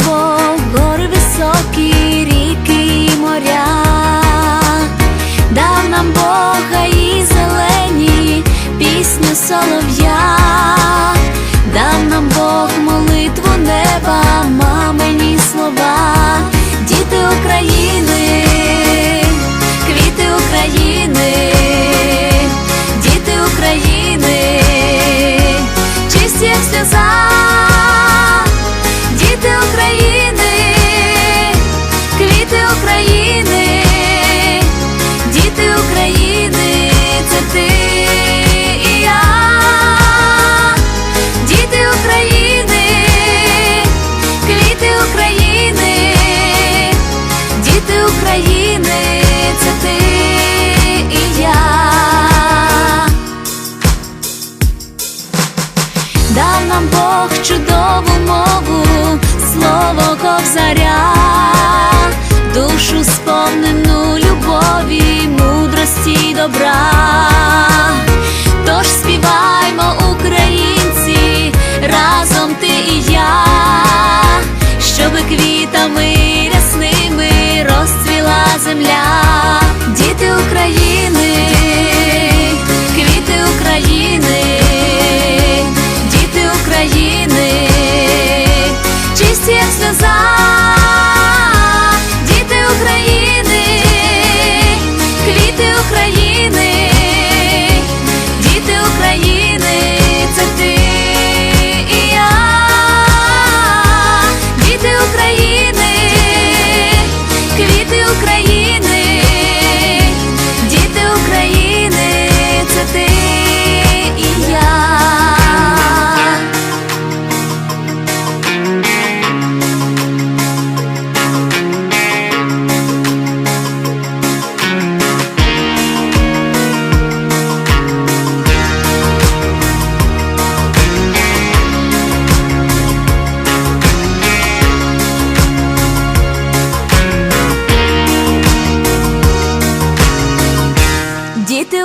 нам гори високі, ріки і моря, дав нам Бога і зелені, пісню солов'я. нам Бог чудову мову, слово ковзаря, душу сповнену любові, мудрості й добра, тож співаймо Україну.